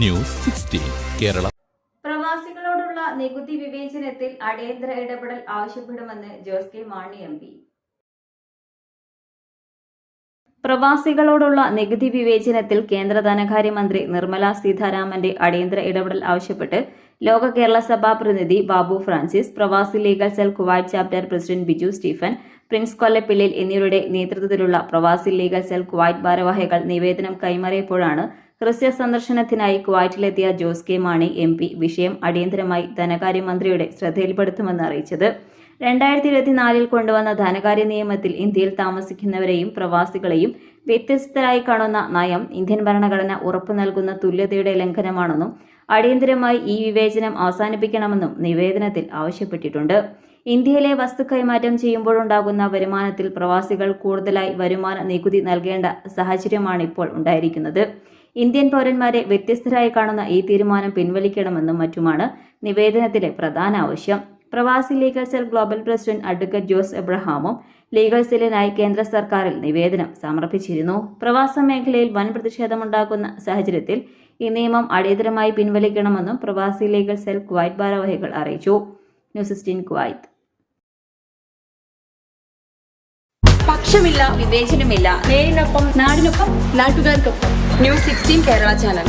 News sixteen Kerala. പ്രവാസികളോടുള്ള നികുതി വിവേചനത്തിൽ അടിയന്തര ഇടപെടൽ ആവശ്യപ്പെടുമെന്ന് Jose K Mani M P. പ്രവാസികളോടുള്ള നികുതി വിവേചനത്തിൽ കേന്ദ്ര ധനകാര്യമന്ത്രി നിർമ്മല സീതാരാമന്റെ അടിയന്തര ഇടപെടൽ ആവശ്യപ്പെട്ട് ലോക കേരള സഭാ പ്രതിനിധി Babu Francis Pravasi legal cell Kuwait chapter president Biju Stephen Prince കൊല്ലപ്പിള്ളിൽ എന്നിവരുടെ നേതൃത്വത്തിലുള്ള പ്രവാസി ലീഗൽ സെൽ കുവൈറ്റ് ഭാരവാഹികൾ നിവേദനം കൈമാറിയപ്പോഴാണ് ഹ്രസ്വ സന്ദർശനത്തിനായി കുവൈറ്റിലെത്തിയ Jose K Mani M P വിഷയം അടിയന്തരമായി ധനകാര്യമന്ത്രിയുടെ ശ്രദ്ധയിൽപ്പെടുത്തുമെന്ന് അറിയിച്ചത്. രണ്ടായിരത്തി ഇരുപത്തിനാലിൽ കൊണ്ടുവന്ന ധനകാര്യ നിയമത്തിൽ ഇന്ത്യയിൽ താമസിക്കുന്നവരെയും പ്രവാസികളെയും വ്യത്യസ്തരായി കാണുന്ന നയം ഇന്ത്യൻ ഭരണഘടന ഉറപ്പു നൽകുന്ന തുല്യതയുടെ ലംഘനമാണെന്നും അടിയന്തരമായി ഈ വിവേചനം അവസാനിപ്പിക്കണമെന്നും നിവേദനത്തിൽ ആവശ്യപ്പെട്ടിട്ടുണ്ട്. ഇന്ത്യയിലെ വസ്തു കൈമാറ്റം ചെയ്യുമ്പോഴുണ്ടാകുന്ന വരുമാനത്തിൽ പ്രവാസികൾ കൂടുതലായി വരുമാന നികുതി നൽകേണ്ട സാഹചര്യമാണ് ഇപ്പോൾ ഉണ്ടായിരിക്കുന്നത്. ഇന്ത്യൻ പൗരന്മാരെ വ്യത്യസ്തരായി കാണുന്ന ഈ തീരുമാനം പിൻവലിക്കണമെന്നും മറ്റുമാണ് നിവേദനത്തിലെ പ്രധാന ആവശ്യം. പ്രവാസി legal cell global president advocate Jose എബ്രഹാമും legal സെല്ലിനായി കേന്ദ്ര സർക്കാരിൽ നിവേദനം സമർപ്പിച്ചിരുന്നു. പ്രവാസ മേഖലയിൽ വൻ പ്രതിഷേധമുണ്ടാകുന്ന സാഹചര്യത്തിൽ ഈ നിയമം അടിയന്തരമായി പിൻവലിക്കണമെന്നും പ്രവാസി ലീഗൽ സെൽ കുവൈറ്റ് ഭാരവാഹികൾ അറിയിച്ചു. ന്യൂസ് സിസ്റ്റീൻ കുവൈത്ത് പക്ഷമില്ല വിവേചനമില്ല. നേരിനൊപ്പം നാടിനൊപ്പം നാട്ടുകാർക്കൊപ്പം. News sixteen Kerala channel.